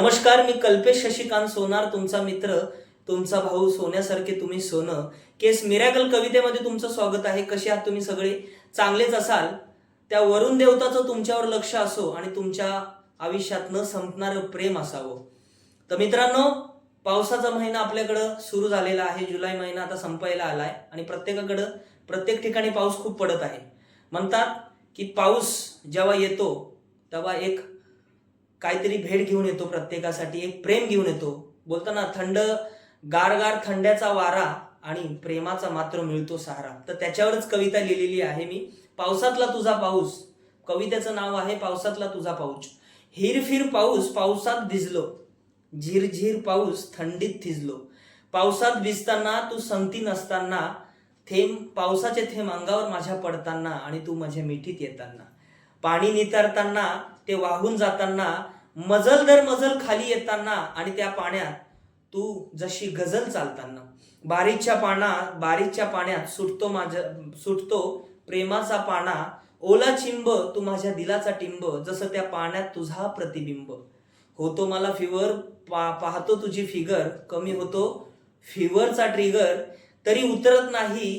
नमस्कार मी कल्पेश शशिकांत सोनार तुमचा मित्र तुमचा भाऊ सोन्यासारखे तुम्ही सोनं. केस मिरॅकल कवितेमध्ये तुमचं स्वागत आहे. कसे आहात तुम्ही सगळे? चांगलेच असाल? त्या वरुण देवताचं तुमच्यावर लक्ष असो आणि तुमच्या आयुष्यात न संपणारं प्रेम असावं. तर मित्रांनो पावसाचा महिना आपल्याकडं सुरू झालेला आहे. जुलै महिना आता संपायला आलाय आणि प्रत्येकाकडं प्रत्येक ठिकाणी पाऊस खूप पडत आहे. म्हणतात की पाऊस जेव्हा येतो तेव्हा एक काहीतरी भेट घेऊन येतो प्रत्येकासाठी एक प्रेम घेऊन येतो. बोलताना थंड गारगार थंड्याचा वारा आणि प्रेमाचा मात्र मिळतो सहारा. तर त्याच्यावरच कविता लिहिलेली आहे मी. पावसातला तुझा पाऊस. कवितेचं नाव आहे पावसातला तुझा पाऊस हिरफिर पाऊस पावसात भिजलो. झिरझिर पाऊस थंडीत थिजलो. पावसात भिजताना तू संगती नसताना थेंब पावसाचे थेंब अंगावर माझ्या पडताना आणि तू माझ्या मिठीत येताना. पाणी नितरताना ते वाहून जाताना मजल दर मजल खाली येताना आणि त्या पाण्यात तू जशी गझल चालताना. बारीच्या पाना बारीच्या पाण्यात सुटतो माझ्या सुटतो प्रेमाचा पाना. ओला चिंब तू माझ्या दिलाचा टिंब जसं त्या पाण्यात तुझा प्रतिबिंब. होतो मला फिवर पा पाहतो तुझी फिगर कमी होतो फिवरचा ट्रिगर तरी उतरत नाही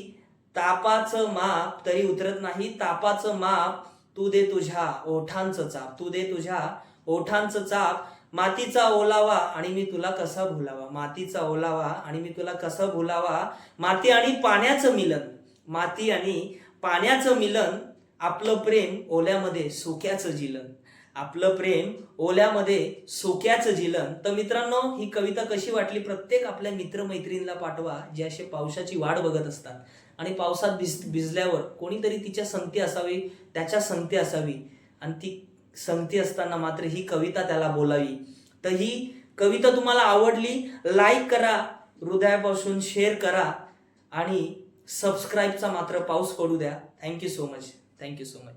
तापाचं माप तरी उतरत नाही तापाचं माप. तू दे तुझ्या ओठांचं चाप. तू दे तुझ्या ओठांचं चाप. मातीचा ओलावा आणि मी तुला कसा भुलावा? मातीचा ओलावा आणि मी तुला कसा भुलावा? माती आणि पाण्याचं मिलन. माती आणि पाण्याचं मिलन आपलं प्रेम ओल्यामध्ये सुक्याचं जिलन. आपलं प्रेम ओल्यामध्ये सोक्याचं जिलन तर मित्रांनो ही कविता कशी वाटली? प्रत्येक आपल्या मित्रमैत्रिणीला पाठवा जे असे पावसाची वाट बघत असतात. आणि पावसात भिज भिजल्यावर कोणीतरी तिच्या संगती असावी त्याच्या संगती असावी. आणि ती संगती असताना मात्र ही कविता त्याला बोलावी. तर ही कविता तुम्हाला आवडली लाईक करा हृदयापासून शेअर करा आणि सबस्क्राईबचा मात्र पाऊस पडू द्या. Thank you so much thank you so much